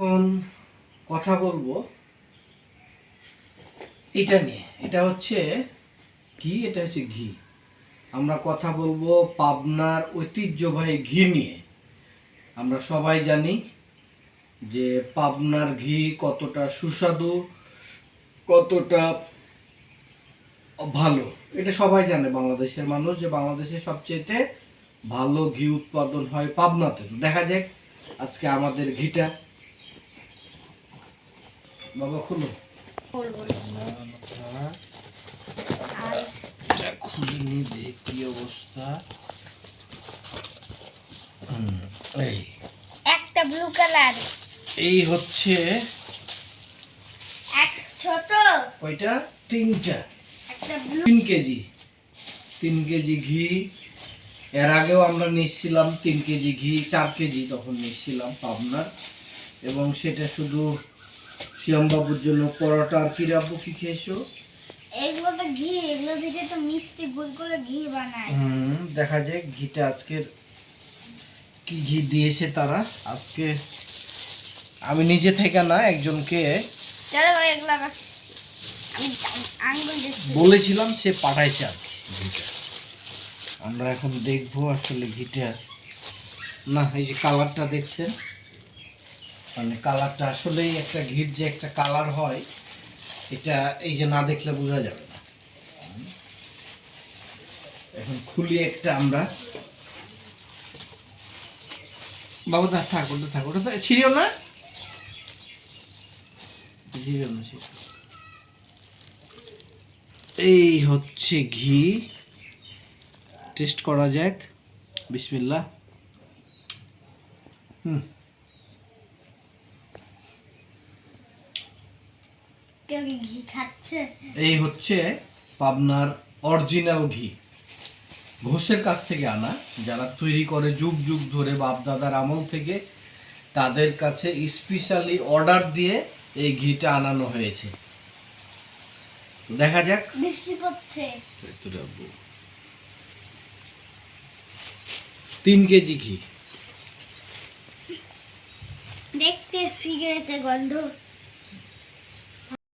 এখন কথা বলব এটা নিয়ে। এটা হচ্ছে ঘি, এটা হচ্ছে ঘি। আমরা কথা বলব পাবনার ঐতিহ্যবাহী ঘি নিয়ে। আমরা সবাই জানি যে পাবনার ঘি কতটা সুস্বাদু, কতটা ভালো। এটা সবাই জানে, বাংলাদেশের মানুষ, যে বাংলাদেশে সবচেয়েতে ভালো ঘি উৎপাদন হয় পাবনাতে। দেখা যাক আজকে আমাদের ঘিটা বাবা খুলো। এটা খুলে নিয়ে দেখ কি অবস্থা? এই। একটা ব্লু কালার এই হচ্ছে এক ছোট। ওইটা তিনটা। একটা ব্লু তিন কেজি। তিন কেজি ঘি। এর আগেও আমরা নিচ্ছিলাম তিন কেজি ঘি চার কেজি তখন নিচ্ছিলাম পাবনার। এবং সেটা শুধু শিয়ামবাবুর জন্য পরোটা আর কি রাব্বু? কি খেয়েছো? এগুলো তো ঘি এগুলো থেকে তো মিষ্টি ভুল করে ঘি বানায়। হুম দেখা যাক ঘিটা আজকের কি ঘি দিয়েছে তারা। আজকে আমি নিজে থেকে না একজনকে চলো ভাই এগুলো আমি আং- আঙ্গুল দিচ্ছি বলেছিলাম সে পাঠাইছে আর কি ঘিটা। আমরা এখন দেখব আসলে ঘিটা। না এই যে কালারটা দেখছেন। মানে কালারটা আসলেই একটা ঘির যে একটা কালার হয়, এটা এই যে না দেখলে বোঝা যাবে না। এখন খুলি একটা আমরা। বাবু দা থাক, ওটা থাক ছিঁড়িও না? না। এই হচ্ছে ঘি। টেস্ট করা যাক। বিসমিল্লা হুম কেউ কি ঘি খাচ্ছে এই হচ্ছে পাবনার অরিজিনাল ঘি। ঘোষের কাছ থেকে আনা যারা তৈরি করে যুগ যুগ ধরে বাপ দাদার আমল থেকে তাদের কাছে স্পেশালি অর্ডার দিয়ে এই ঘিটা আনানো হয়েছে। দেখা যাক। বৃষ্টি পড়ছে। তিন কেজি ঘি। দেখতে সিগারেটের গন্ধ।